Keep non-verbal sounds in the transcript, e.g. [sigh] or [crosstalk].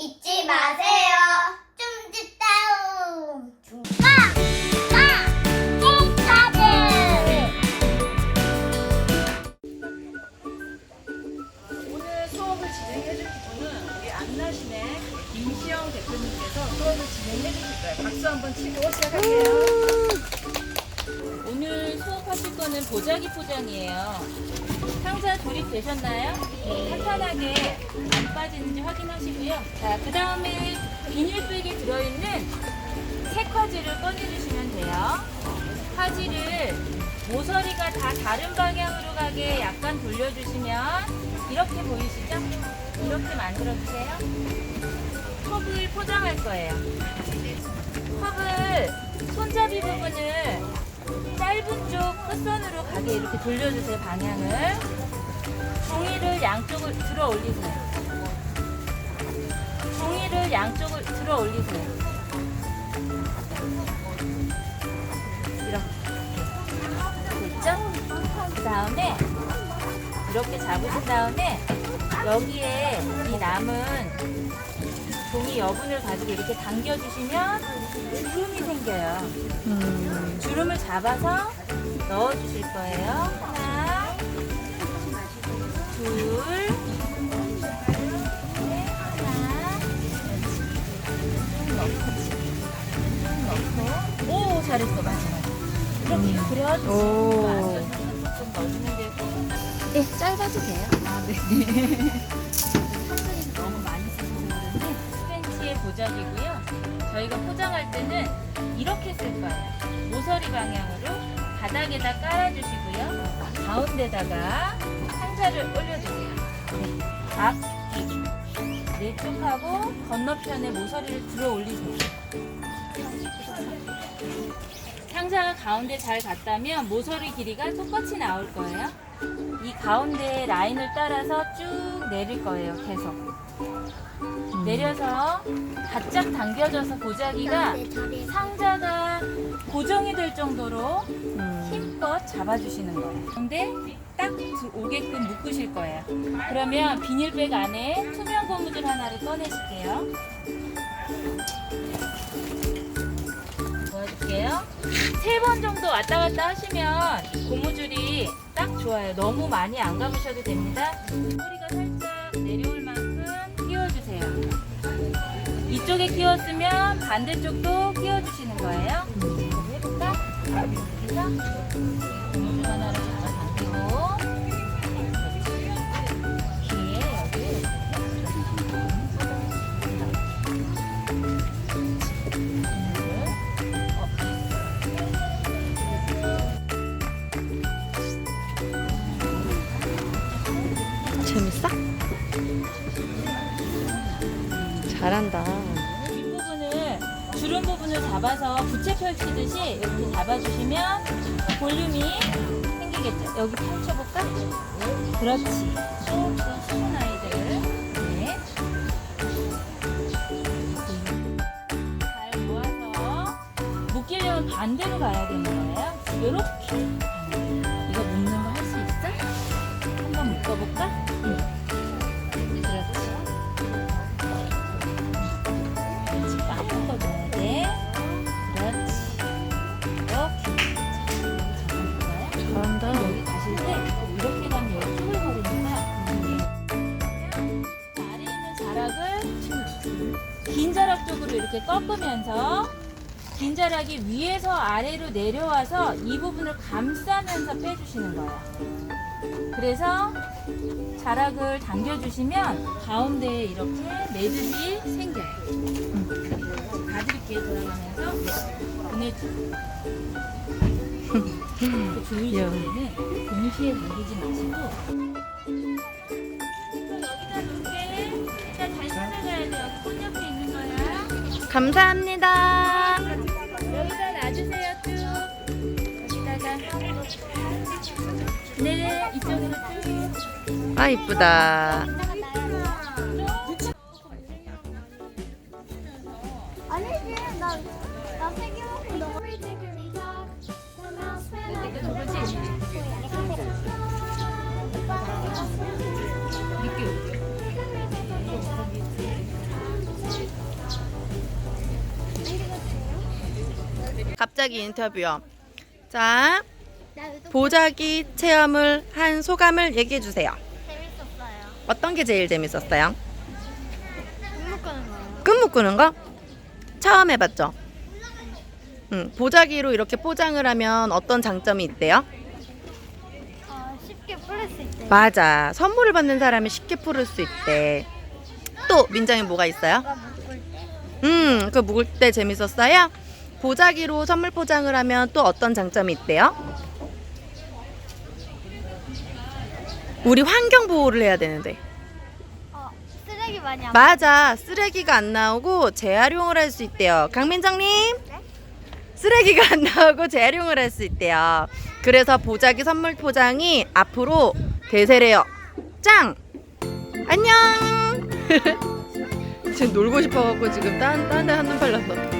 잊지 마세요. 좀 다운. 중파, 파, 킹카드. 오늘 수업을 진행해 줄 분은 우리 안나시네 김시영 대표님께서 수업을 진행해 주실 거예요. 박수 한번 치고 시작할게요. 오늘 수업하실 거는 보자기 포장이에요. 상자 조립되셨나요? 탄탄하게 안 빠지는지 확인하시고요. 자, 그 다음에 비닐백에 들어있는 색화지를 꺼내주시면 돼요. 화지를 모서리가 다 다른 방향으로 가게 약간 돌려주시면 이렇게 보이시죠? 이렇게 만들어주세요. 컵을 포장할 거예요. 컵을 손잡이 부분을 짧은 쪽 끝선으로 가게 이렇게 돌려주세요, 방향을. 종이를 양쪽을 들어 올리세요. 종이를 양쪽을 들어 올리세요. 이렇게. 됐죠? 그 다음에 이렇게 잡으신 다음에 여기에 이 남은 종이 여분을 가지고 이렇게 당겨주시면 주름이 생겨요. 주름을 잡아서 넣어주실 거예요. 하나, 둘, 셋, 하나. 오, 잘했어, 마지막. 이렇게 그려주시면 좀 넣어주면 되고. 네, 짧아도 돼요. 아, 네. [laughs] 한글이 너무 많이 그런데 10cm의 보자기고요. 저희가 포장할 때는 이렇게 쓸 거예요. 모서리 방향으로 바닥에다 깔아주시고요. 가운데다가 상자를 올려주세요. 네. 앞, 뒤. 네 쪽하고 건너편에 모서리를 들어 올리세요. 상자가 가운데 잘 갔다면 모서리 길이가 똑같이 나올 거예요. 이 가운데 라인을 따라서 쭉 내릴 거예요. 계속. 내려서 바짝 당겨져서 보자기가 상자가 고정이 될 정도로 힘껏 잡아주시는 거예요. 근데 딱 두- 오게끔 묶으실 거예요. 그러면 비닐백 안에 투명 고무줄 하나를 꺼내실게요. 도와줄게요. 세 번 정도 왔다 갔다 하시면 고무줄이 딱 좋아요. 너무 많이 안 감으셔도 됩니다. 이쪽에 끼웠으면 반대쪽도 끼워주시는 거예요. 해볼까? 하나를 잡아 당기고 귀에 여기 재밌어? 잘한다. 잡아서 부채 펼치듯이 이렇게 잡아주시면 볼륨이 생기겠죠. 여기 펼쳐볼까? 그렇지. 조금 쉬운 아이들. 네. 잘 모아서 묶이려면 반대로 가야 되는 거예요. 이렇게. 이거 묶는 거 할 수 있어? 한번 묶어볼까? 긴 자락 쪽으로 이렇게 꺾으면서 긴 자락이 위에서 아래로 내려와서 이 부분을 감싸면서 빼주시는 거예요. 그래서 자락을 당겨주시면 가운데에 이렇게 매듭이 생겨요. 가드릴게요 돌아가면서 보내주고 [laughs] 그 조이실 때는 동시에 당기지 마시고 감사합니다. 여기다 놔주세요 쭉 여기다가 네 이쪽으로 쭉 아, 이쁘다. 갑자기 인터뷰요. 자, 보자기 체험을 한 소감을 얘기해 주세요. 재밌었어요. 어떤 게 제일 재밌었어요? 끈 묶는 거? 처음 해봤죠? 응, 보자기로 이렇게 포장을 하면 어떤 장점이 있대요? 어, 쉽게 풀릴 수 있대요. 맞아. 선물을 받는 사람이 쉽게 풀을 수 있대. 또 민정이 뭐가 있어요? 음, 그 묵을 때 재밌었어요? 보자기로 선물 포장을 하면 또 어떤 장점이 있대요? 우리 환경 보호를 해야 되는데. 어, 쓰레기 많이 안 맞아. 쓰레기가 안 나오고 재활용을 할 수 있대요. 강민정님? 네? 쓰레기가 안 나오고 재활용을 할 수 있대요. 그래서 보자기 선물 포장이 앞으로 대세래요. 짱! 안녕! [laughs] 지금 놀고 싶어갖고 지금 딴, 딴데 한눈 팔렸어.